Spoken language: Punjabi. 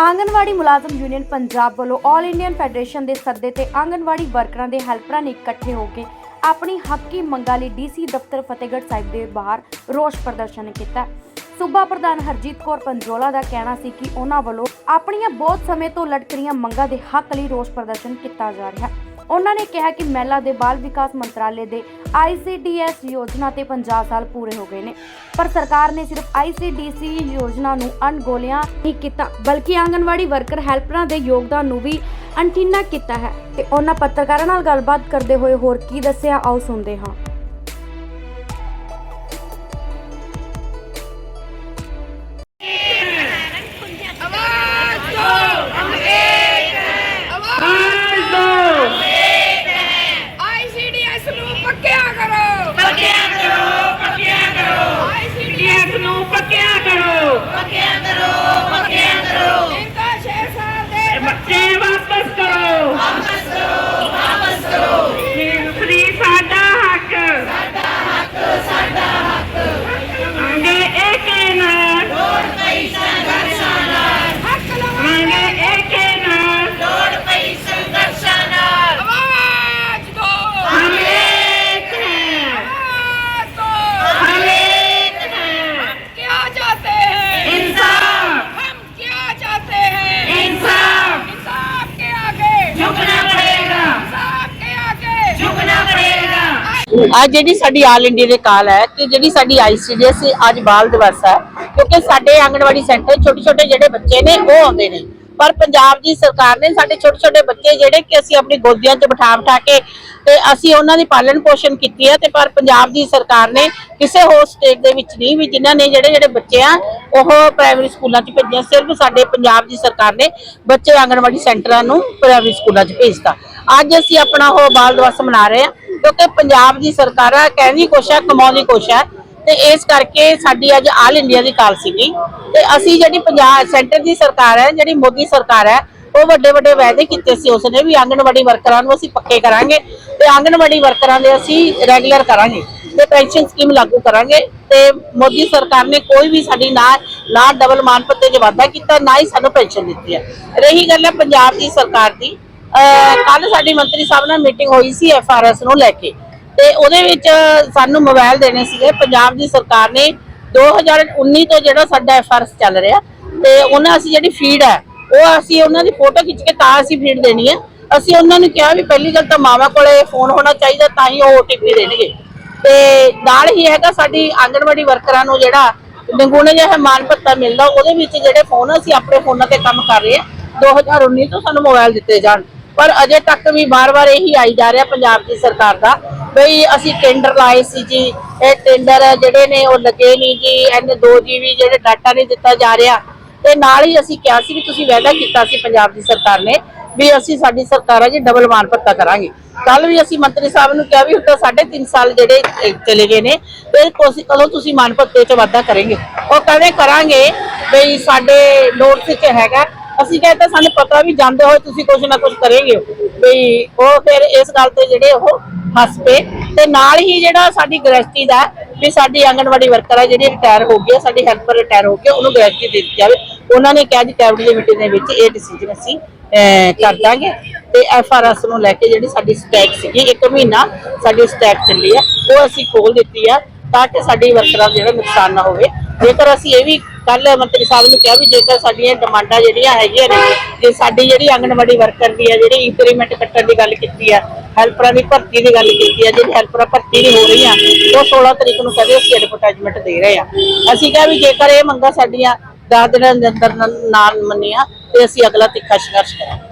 ਆਂਗਨਵਾੜੀ ਮੁਲਾਜ਼ਮ ਯੂਨੀਅਨ ਪੰਜਾਬ ਵੱਲੋਂ ਆਲ ਇੰਡੀਅਨ ਫੈਡਰੇਸ਼ਨ ਦੇ ਸੱਦੇ ਤੇ ਆਂਗਨਵਾੜੀ ਵਰਕਰਾਂ ਦੇ ਹੈਲਪਰਾਂ ਨੇ ਇਕੱਠੇ ਹੋ ਕੇ ਆਪਣੀ ਹੱਕੀ ਮੰਗਾਂ ਲਈ ਡੀਸੀ ਦਫ਼ਤਰ ਫਤਿਹਗੜ੍ਹ ਸਾਹਿਬ ਦੇ ਬਾਹਰ ਰੋਸ ਪ੍ਰਦਰਸ਼ਨ ਕੀਤਾ। ਸੂਬਾ ਪ੍ਰਧਾਨ ਹਰਜੀਤ ਕੌਰ ਪੰਜੋਲਾ ਦਾ ਕਹਿਣਾ ਸੀ ਕਿ ਉਹਨਾਂ ਵੱਲੋਂ ਆਪਣੀਆਂ ਬਹੁਤ ਸਮੇਂ ਤੋਂ ਲਟਕ ਰਹੀਆਂ ਮੰਗਾਂ ਦੇ ਹੱਕ ਲਈ ਰੋਸ ਪ੍ਰਦਰਸ਼ਨ ਕੀਤਾ ਜਾ ਰਿਹਾ। ਹੈ ਉਹਨਾਂ ਨੇ ਕਿਹਾ ਕਿ ਮਹਿਲਾ ਦੇ ਬਾਲ ਵਿਕਾਸ ਮੰਤਰਾਲੇ ਦੇ ICDS ਯੋਜਨਾ ਤੇ 50 ਸਾਲ ਪੂਰੇ ਹੋ ਗਏ ਨੇ। ਪਰ ਸਰਕਾਰ ਨੇ ਸਿਰਫ ICDC ਯੋਜਨਾ ਨੂੰ ਅਣਗੋਲਿਆਂ ਹੀ ਕੀਤਾ, ਬਲਕਿ ਆਂਗਨਵਾੜੀ ਵਰਕਰ ਹੈਲਪਰਾਂ ਦੇ ਯੋਗਦਾਨ ਨੂੰ ਵੀ ਅਣਟੀਨਾ ਕੀਤਾ ਹੈ। ਤੇ ਉਹਨਾਂ ਪੱਤਰਕਾਰਾਂ ਨਾਲ ਗੱਲਬਾਤ ਕਰਦੇ ਹੋਏ ਹੋਰ ਕੀ ਦੱਸਿਆ, ਆਓ ਸੁਣਦੇ ਹਾਂ। ಪಕ್ಕೆ ಆಗರ ਅੱਜ ਜਿਹੜੀ ਸਾਡੀ ਆਲ ਇੰਡੀਆ ਦੇ ਕਾਲ ਹੈ ਕਿ ਜਿਹੜੀ ਸਾਡੀ ਆਈਸੀਡੀਐਸ ਅੱਜ ਬਾਲ ਦਿਵਸ ਹੈ, ਕਿਉਂਕਿ ਸਾਡੇ ਆਂਗਣਵਾੜੀ ਸੈਂਟਰ ਛੋਟੇ ਛੋਟੇ ਜਿਹੜੇ ਬੱਚੇ ਨੇ, ਉਹ ਆਉਂਦੇ ਨੇ। ਪਰ ਪੰਜਾਬ ਦੀ ਸਰਕਾਰ ਨੇ ਸਾਡੇ ਛੋਟੇ ਛੋਟੇ ਬੱਚੇ ਜਿਹੜੇ ਕਿ ਅਸੀਂ ਆਪਣੀ ਗੋਦੀਆਂ 'ਚ ਬਿਠਾ ਬਿਠਾ ਕੇ ਤੇ ਅਸੀਂ ਉਹਨਾਂ ਦੀ ਪਾਲਣ ਪੋਸ਼ਣ ਕੀਤੀ ਹੈ ਤੇ ਪਰ ਪੰਜਾਬ ਦੀ ਸਰਕਾਰ ਨੇ ਕਿਸੇ ਹੋਰ ਸਟੇਟ ਦੇ ਵਿੱਚ ਨਹੀਂ ਵੀ ਜਿਨ੍ਹਾਂ ਨੇ ਜਿਹੜੇ ਜਿਹੜੇ ਬੱਚੇ ਆ, ਉਹ ਪ੍ਰਾਇਮਰੀ ਸਕੂਲਾਂ 'ਚ ਭੇਜਿਆ, ਸਿਰਫ ਸਾਡੇ ਪੰਜਾਬ ਦੀ ਸਰਕਾਰ ਨੇ ਬੱਚੇ ਆਂਗਣਵਾੜੀ ਸੈਂਟਰਾਂ ਨੂੰ ਪ੍ਰਾਇਮਰੀ ਸਕੂਲਾਂ 'ਚ ਭੇਜਤਾ। ਅੱਜ ਅਸੀਂ ਆਪਣਾ ਉਹ ਬਾਲ ਦਿਵਸ ਮਨਾ ਰਹੇ ਹਾਂ। ਕਿਉਂਕਿ ਪੰਜਾਬ ਦੀ ਸਰਕਾਰ ਆ ਕਹਿੰਦੀ ਕੁਛ ਹੈ ਕਮਾਉਂਦੀ ਕੁਛ ਹੈ ਤੇ ਇਸ ਕਰਕੇ ਸਾਡੀ ਅੱਜ ਆਲ ਇੰਡੀਆ ਦੀ ਕਾਲ ਸੀਗੀ। ਤੇ ਅਸੀਂ ਜਿਹੜੀ ਪੰਜਾਬ ਸੈਂਟਰ ਦੀ ਸਰਕਾਰ ਹੈ ਜਿਹੜੀ ਮੋਦੀ ਸਰਕਾਰ ਹੈ ਉਹ ਵੱਡੇ ਵੱਡੇ ਵਾਅਦੇ ਕੀਤੇ ਸੀ। ਉਸਨੇ ਵੀ ਆਂਗਣਵਾੜੀ ਵਰਕਰਾਂ ਨੂੰ ਅਸੀਂ ਪੱਕੇ ਕਰਾਂਗੇ ਤੇ ਆਂਗਣਵਾੜੀ ਵਰਕਰਾਂ ਦੇ ਅਸੀਂ ਰੈਗੂਲਰ ਕਰਾਂਗੇ ਤੇ ਪੈਨਸ਼ਨ ਸਕੀਮ ਲਾਗੂ ਕਰਾਂਗੇ ਤੇ ਮੋਦੀ ਸਰਕਾਰ ਨੇ ਕੋਈ ਵੀ ਸਾਡੀ ਨਾ ਨਾ ਡਬਲ ਮਾਨਪੱਤੇ 'ਚ ਵਾਧਾ ਕੀਤਾ, ਨਾ ਹੀ ਸਾਨੂੰ ਪੈਨਸ਼ਨ ਦਿੱਤੀ ਹੈ ਰਹੀ ਗੱਲ ਹੈ ਪੰਜਾਬ ਦੀ ਸਰਕਾਰ ਦੀ। ਕੱਲ ਸਾਡੀ ਮੰਤਰੀ ਸਾਹਿਬ ਨਾਲ ਮੀਟਿੰਗ ਹੋਈ ਸੀ ਐਫਆਰਐਸ ਨੂੰ ਲੈ ਕੇ। ਤੇ ਉਹਦੇ ਵਿੱਚ ਸਾਨੂੰ ਮੋਬਾਈਲ ਦੇਣੇ ਸੀਗੇ। ਪੰਜਾਬ ਦੀ ਸਰਕਾਰ ਨੇ 2019 ਤੋਂ ਜਿਹੜਾ ਸਾਡਾ ਐਫਆਰਐਸ ਚੱਲ ਰਿਹਾ, ਤੇ ਉਹਨਾਂ ਅਸੀਂ ਜਿਹੜੀ ਫੀਡ ਹੈ, ਉਹ ਅਸੀਂ ਉਹਨਾਂ ਦੀ ਫੋਟੋ ਖਿੱਚ ਕੇ ਤਾਂ ਅਸੀਂ ਫੀਡ ਦੇਣੀ ਹੈ। ਅਸੀਂ ਉਹਨਾਂ ਨੂੰ ਕਿਹਾ ਵੀ ਪਹਿਲੀ ਗੱਲ ਤਾਂ ਮਾਵਾ ਕੋਲੇ ਫੋਨ ਹੋਣਾ ਚਾਹੀਦਾ, ਤਾਂ ਹੀ ਉਹ ਓਟੀਪੀ ਦੇਣਗੇ। ਤੇ ਨਾਲ ਹੀ ਹੈਗਾ ਸਾਡੀ ਆਂਗਣਵਾੜੀ ਵਰਕਰਾਂ ਨੂੰ ਜਿਹੜਾ ਨਿਗੁਣੇ ਜਿਹਾ ਮਾਨ ਭੱਤਾ ਮਿਲਦਾ, ਉਹਦੇ ਵਿੱਚ ਜਿਹੜੇ ਫੋਨ ਅਸੀਂ ਆਪਣੇ ਫੋਨਾਂ ਤੇ ਕੰਮ ਕਰ ਰਹੇ ਹਾਂ 2019 ਤੋਂ ਸਾਨੂੰ ਮੋਬਾਈਲ ਦਿੱਤੇ ਜਾਣ। ਪਰ ਅਜੇ ਤੱਕ ਵੀ ਵਾਰ ਵਾਰ ਇਹੀ ਆਈ ਜਾ ਰਿਹਾ ਪੰਜਾਬ ਦੀ ਸਰਕਾਰ ਦਾ ਬਈ ਅਸੀਂ ਟੈਂਡਰ ਲਾਏ ਸੀ ਜੀ, ਇਹ ਟੈਂਡਰ ਜਿਹੜੇ ਨੇ ਉਹ ਲੱਗੇ ਨਹੀਂ ਜੀ, ਇਹਨੇ 2 ਜੀਬੀ ਜਿਹੜੇ ਡਾਟਾ ਨਹੀਂ ਦਿੱਤਾ ਜਾ ਰਿਹਾ। ਤੇ ਨਾਲ ਹੀ ਅਸੀਂ ਕਿਹਾ ਸੀ ਵੀ ਤੁਸੀਂ ਵਾਅਦਾ ਕੀਤਾ ਸੀ ਪੰਜਾਬ ਦੀ ਸਰਕਾਰ ਨੇ ਵੀ ਅਸੀਂ ਸਾਡੀ ਸਰਕਾਰ ਹੈ ਜੀ ਡਬਲ ਮਾਨ ਭੱਤਾ ਕਰਾਂਗੇ। ਕੱਲ ਵੀ ਅਸੀਂ ਮੰਤਰੀ ਸਾਹਿਬ ਨੂੰ ਕਿਹਾ ਵੀ ਹੁਣ ਤਾਂ ਸਾਢੇ ਤਿੰਨ ਸਾਲ ਜਿਹੜੇ ਚਲੇ ਗਏ ਨੇ, ਤੇ ਤੁਸੀਂ ਕਦੋਂ ਤੁਸੀਂ ਮਾਨ ਭੱਤੇ 'ਚ ਵਾਧਾ ਕਰਨਗੇ ਉਹ ਕਹਿੰਦੇ ਕਰਾਂਗੇ ਬਈ ਸਾਡੇ ਨੋਟਸ 'ਚ ਹੈਗਾ ਅਸੀਂ ਕਹਿੰਦੇ ਸਾਨੂੰ ਪਤਾ ਵੀ ਜਾਂਦੇ ਹੋਏ ਤੁਸੀਂ ਕੁਝ ਨਾ ਕੁਝ ਕਰੇਗੇ। ਬਈ ਉਹ ਫਿਰ ਇਸ ਗੱਲ ਤੇ ਜਿਹੜੇ ਉਹ ਹੱਸ ਪਏ। ਤੇ ਨਾਲ ਹੀ ਜਿਹੜਾ ਸਾਡੀ ਗ੍ਰੈਸਟੀ ਦਾ ਵੀ ਸਾਡੀ ਆਂਗਣਵਾੜੀ ਵਰਕਰ ਹੈ ਜਿਹੜੀ ਰਿਟਾਇਰ ਹੋ ਗਈ ਸਾਡੀ ਹੈਲਪਰ ਰਿਟਾਇਰ ਹੋ ਗਈ ਉਹਨੂੰ ਗ੍ਰੈਸਟੀ ਦੇ ਦਿੱਤੀ ਜਾਵੇ। ਉਹਨਾਂ ਨੇ ਕਿਹਾ ਜੀ, ਕੈਬਨਿਟ ਦੀ ਮੀਟਿੰਗ ਦੇ ਵਿੱਚ ਇਹ ਡਿਸੀਜਨ ਅਸੀਂ ਕਰ ਦਾਂਗੇ। ਤੇ ਐਫਆਰਐਸ ਨੂੰ ਲੈ ਕੇ ਜਿਹੜੀ ਸਾਡੀ ਸਟੈਕ ਸੀਗੀ, ਇੱਕ ਮਹੀਨਾ ਸਾਡੀ ਸਟੈਕ ਚੱਲੀ ਹੈ ਉਹ ਅਸੀਂ ਖੋਲ ਦਿੱਤੀ ਆ, ਤਾਂ ਕਿ ਸਾਡੀ ਵਰਕਰਾਂ ਦਾ ਜਿਹੜਾ ਨੁਕਸਾਨ ਨਾ ਹੋਵੇ। ਜੇਕਰ ਅਸੀਂ ਇਹ ਵੀ ਕੱਲ ਮੰਤਰੀ ਸਾਹਿਬ ਨੂੰ ਕਿਹਾ ਵੀ ਜੇਕਰ ਸਾਡੀਆਂ ਡਿਮਾਂਡਾਂ ਜਿਹੜੀਆਂ ਹੈਗੀਆਂ ਨੇ, ਜੇ ਸਾਡੀ ਜਿਹੜੀ ਆਂਗਣਵਾੜੀ ਵਰਕਰ ਦੀ ਹੈ ਜਿਹੜੀ ਇੰਕਰੀਮੈਂਟ ਕੱਟਣ ਦੀ ਗੱਲ ਕੀਤੀ ਹੈ ਹੈਲਪਰਾਂ ਦੀ ਭਰਤੀ ਦੀ ਗੱਲ ਕੀਤੀ ਹੈ ਜਿਹੜੀ ਹੈਲਪਰਾਂ ਭਰਤੀ ਨਹੀਂ ਹੋ ਰਹੀਆਂ, ਉਹ 16 ਤਰੀਕ ਨੂੰ ਕਹਿੰਦੇ ਅਸੀਂ ਐਡਵਰਟਾਈਜ਼ਮੈਂਟ ਦੇ ਰਹੇ ਆ। ਅਸੀਂ ਕਿਹਾ ਵੀ ਜੇਕਰ ਇਹ ਮੰਗਾਂ ਸਾਡੀਆਂ ਦਸ ਦਿਨਾਂ ਦੇ ਅੰਦਰ ਨਾ ਮੰਨੀਆਂ, ਤੇ ਅਸੀਂ ਅਗਲਾ ਤਿੱਖਾ ਸੰਘਰਸ਼ ਕਰਾਂਗੇ।